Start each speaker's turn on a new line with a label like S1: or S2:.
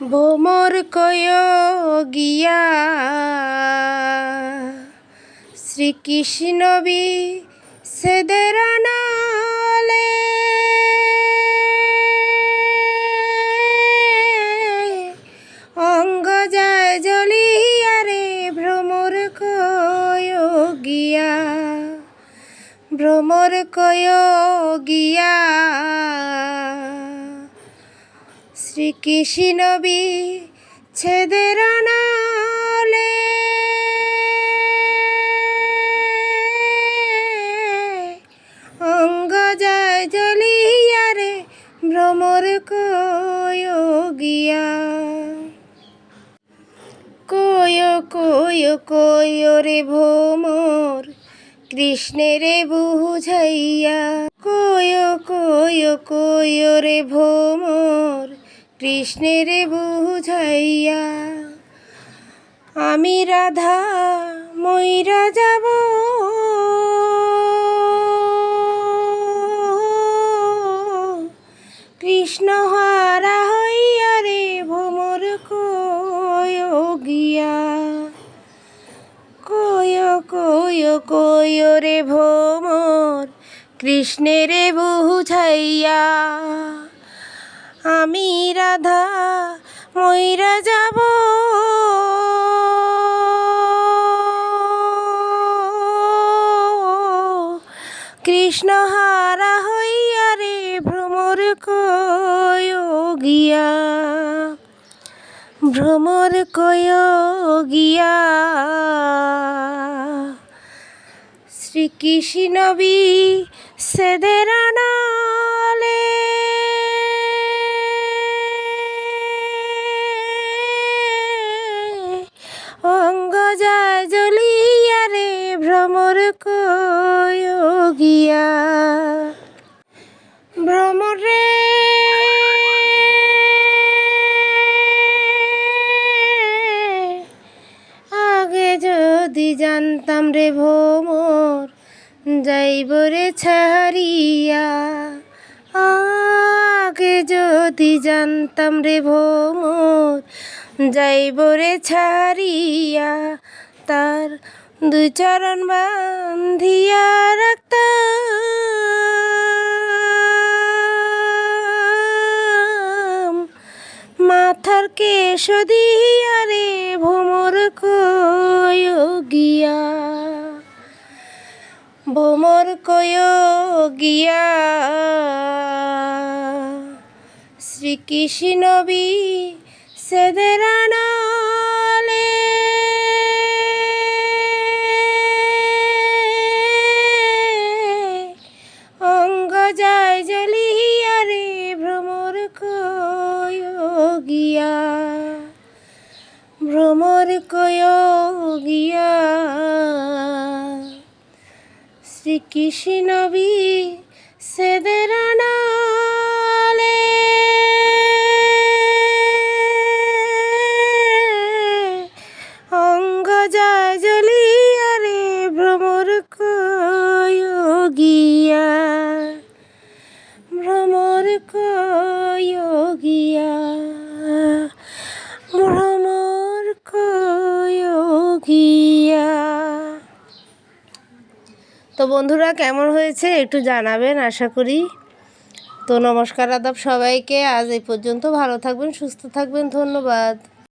S1: ভোমর কয় গিয়া। শ্রীকৃষ্ণ বি সেদের নালে অঙ্গ যায় জ্বলিয়া রে ভ্রমর কয় গিয়া। ভ্রমর কয় গিয়া। শ্রীকৃষ্ণ বি ছেদের নালে অঙ্গ যায় জ্বলিয়া রে ভ্রমর কয় গিয়া। কয় কয় কয় রে ভ্রমর কৃষ্ণের বুঝাইয়া। কয় কয় কয় রে ভ্রমর কৃষ্ণের বুঝাইয়া, আমি রাধা ময়রা যাব। কৃষ্ণ হারা হইয়া রে ভ্রমর কয় গিয়া, কয় কয় কয় রে ভ্রমর কৃষ্ণের বুঝাইয়া। আমি রাধা ময়রা যাব। কৃষ্ণ হারা হইয়া রে ভ্রমর কয় গিয়া। ভ্রমর কয় গিয়া। শ্রীকৃষ্ণ জানতাম রে ভ্রমর যাইব রে ছাড়িয়া। আগে যদি জানতাম রে ভ্রমর যাইব রে ছাড়িয়া। তার দুই চরণ বান্ধিয়া রাখতাম। মাথার কেশ দিয়া রে ভোমর কয় গিয়া? শ্রীকৃষ্ণ বি সেদের নালে অঙ্গ যায় জ্বলিয়া রে ভ্রমর কয় গিয়া? ভ্রমর কয় গিয়া শ্রীকৃষ্ণ বন্ধুরা, কেমন হয়েছে একটু জানাবেন, আশা করি। তো নমস্কার আদাব সবাইকে। আজ এই পর্যন্ত ভালো থাকবেন, সুস্থ থাকবেন। ধন্যবাদ।